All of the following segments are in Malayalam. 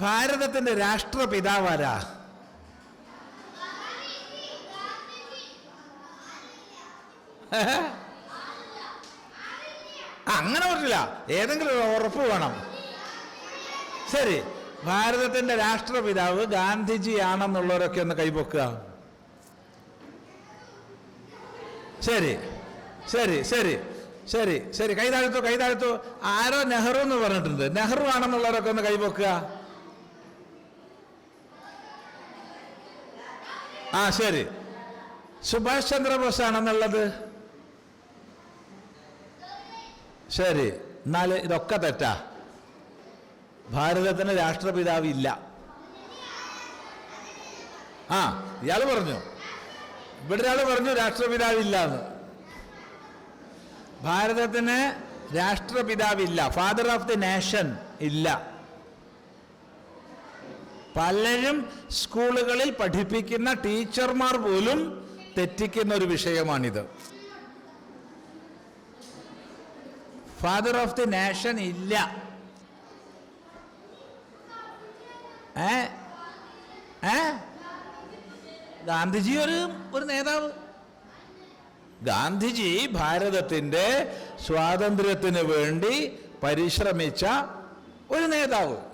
ഭാരതത്തിന്റെ രാഷ്ട്രപിതാവാരാ? അങ്ങനെ പറ്റില്ല ഏതെങ്കിലും ഒരു ഉറപ്പ് വേണം. ശരി. ഭാരതത്തിന്റെ രാഷ്ട്രപിതാവ് ഗാന്ധിജി ആണെന്നുള്ളവരൊക്കെ ഒന്ന് കൈപൊക്കുക. ശരി. ശരി ശരി. ശരി ശരി. കൈതാഴ്ത്തു കൈതാഴ്ത്തു ആരോ നെഹ്റു എന്ന് പറഞ്ഞിട്ടുണ്ട്. നെഹ്റു ആണെന്നുള്ളവരൊക്കെ ഒന്ന് കൈപൊക്കുക. ആ ശരി. സുഭാഷ് ചന്ദ്രബോസ് ആണെന്നുള്ളത് ശരി. എന്നാൽ ഇതൊക്കെ തെറ്റാ. ഭാരതത്തിന് രാഷ്ട്രപിതാവ് ഇല്ല. ആ ഇയാൾ പറഞ്ഞു. ഇവിടെ ഒരാൾ പറഞ്ഞു രാഷ്ട്രപിതാവില്ല എന്ന് ഭാരതത്തിന് രാഷ്ട്രപിതാവില്ല ഫാദർ ഓഫ് ദി നേഷൻ ഇല്ല. പലരും സ്കൂളുകളിൽ പഠിപ്പിക്കുന്ന ടീച്ചർമാർ പോലും തെറ്റിക്കുന്ന ഒരു വിഷയമാണിത്. ഫാദർ ഓഫ് ദി നേഷൻ ഇല്ല. ഏ? ഏ? ഗാന്ധിജി ഒരു ഒരു നേതാവ്. ഗാന്ധിജി ഭാരതത്തിന്റെ സ്വാതന്ത്ര്യത്തിന് വേണ്ടി പരിശ്രമിച്ച ഒരു നേതാവ്.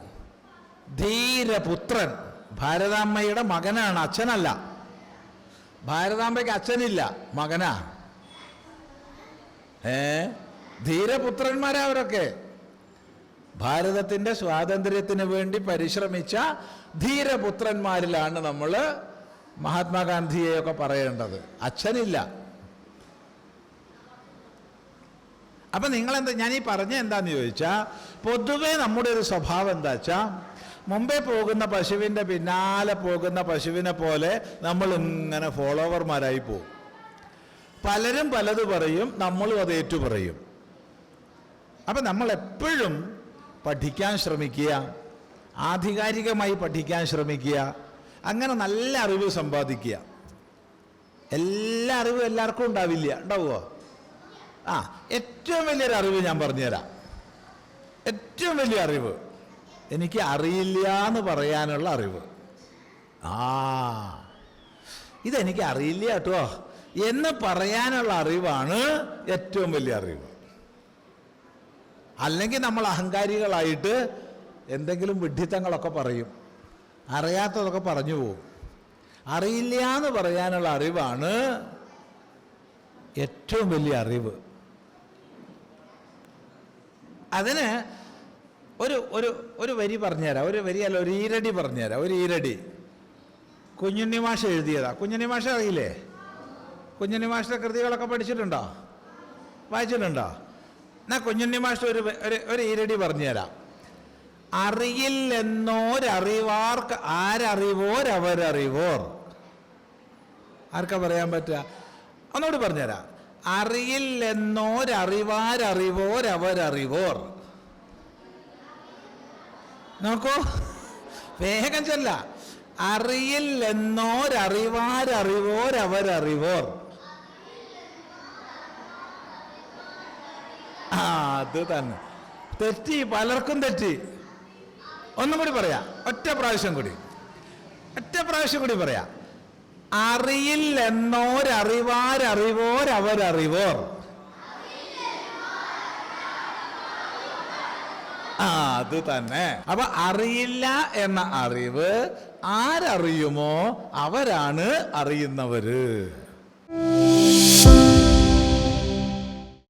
ധീരപുത്രൻ. ഭാരതാമ്മയുടെ മകനാണ് അച്ഛനല്ല. ഭാരതാംബയ്ക്ക് അച്ഛനില്ല മകനാ. ഏ? ധീരപുത്രന്മാരാ അവരൊക്കെ. ഭാരതത്തിന്റെ സ്വാതന്ത്ര്യത്തിന് വേണ്ടി പരിശ്രമിച്ച ധീരപുത്രന്മാരിലാണ് നമ്മൾ മഹാത്മാഗാന്ധിയെയൊക്കെ പറയേണ്ടത്. അച്ഛനില്ല. അപ്പം നിങ്ങളെന്താ ഞാൻ ഈ പറഞ്ഞ എന്താന്ന് ചോദിച്ചാൽ പൊതുവേ നമ്മുടെ ഒരു സ്വഭാവം എന്താ വെച്ചാൽ മുമ്പേ പോകുന്ന പശുവിന്റെ പിന്നാലെ പോകുന്ന പശുവിനെ പോലെ നമ്മൾ ഇങ്ങനെ ഫോളോവർമാരായി പോകും. പലരും പലത് പറയും നമ്മളും അത് ഏറ്റു പറയും. അപ്പം നമ്മൾ എപ്പോഴും പഠിക്കാൻ ശ്രമിക്കുക ആധികാരികമായി പഠിക്കാൻ ശ്രമിക്കുക അങ്ങനെ നല്ല അറിവ് സമ്പാദിക്കുക. എല്ലാ അറിവും എല്ലാവർക്കും ഉണ്ടാവില്ല ഉണ്ടാവുമോ ആ ഏറ്റവും വലിയൊരു അറിവ് ഞാൻ പറഞ്ഞുതരാം. ഏറ്റവും വലിയ അറിവ് എനിക്ക് അറിയില്ല എന്ന് പറയാനുള്ള അറിവ്. ആ. ഇതെനിക്ക് അറിയില്ല കേട്ടോ. എന്ന് പറയാനുള്ള അറിവാണ് ഏറ്റവും വലിയ അറിവ്. അല്ലെങ്കിൽ നമ്മൾ അഹങ്കാരികളായിട്ട് എന്തെങ്കിലും വിഡ്ഢിത്തങ്ങളൊക്കെ പറയും. അറിയാത്തതൊക്കെ പറഞ്ഞു പോകും അറിയില്ല എന്ന് പറയാനുള്ള അറിവാണ് ഏറ്റവും വലിയ അറിവ്. അതിന് ഒരു ഒരു ഒരു വരി പറഞ്ഞുതരാം. ഒരു വരി അല്ല ഒരു ഈരടി പറഞ്ഞുതരാം. ഒരു ഈരടി. കുഞ്ഞുണ്ണി മാഷ എഴുതിയതാ. കുഞ്ഞുണ്ണി മാഷ അറിയില്ലേ? കുഞ്ഞുണ്ണി മാഷിന്റെ കൃതികളൊക്കെ പഠിച്ചിട്ടുണ്ടോ? വായിച്ചിട്ടുണ്ടോ? എന്നാ കുഞ്ഞുണ്ണി മാഷ ഒരു ഒരു ഈരടി പറഞ്ഞുതരാം. അറിയില്ലെന്നോരറിവാർക്ക് ആരറിവോരവരറിവോർ ആർക്കാ പറയാൻ പറ്റുക? ഒന്നുകൂടി പറഞ്ഞുതരാം. അറിയില്ലെന്നോരറിവാരറിവോരവരറിവോർ നോക്കൂ. വേഗം ചൊല്ല. അറിയില്ലെന്നോരറിവാരറിവോരവരറിവോർ. ആ അത് തന്നെ. തെറ്റി പലർക്കും തെറ്റി. ഒന്നും കൂടി പറയാ. ഒറ്റ പ്രാവശ്യം കൂടി. ഒറ്റ പ്രാവശ്യം കൂടി പറയാം. അറിയില്ലെന്നോരറിവാരറിവോരവരറിവോർ. ആ അത് തന്നെ അപ്പൊ അറിയില്ല എന്ന അറിവ് ആരറിയുമോ അവരാണ് അറിയുന്നവര്.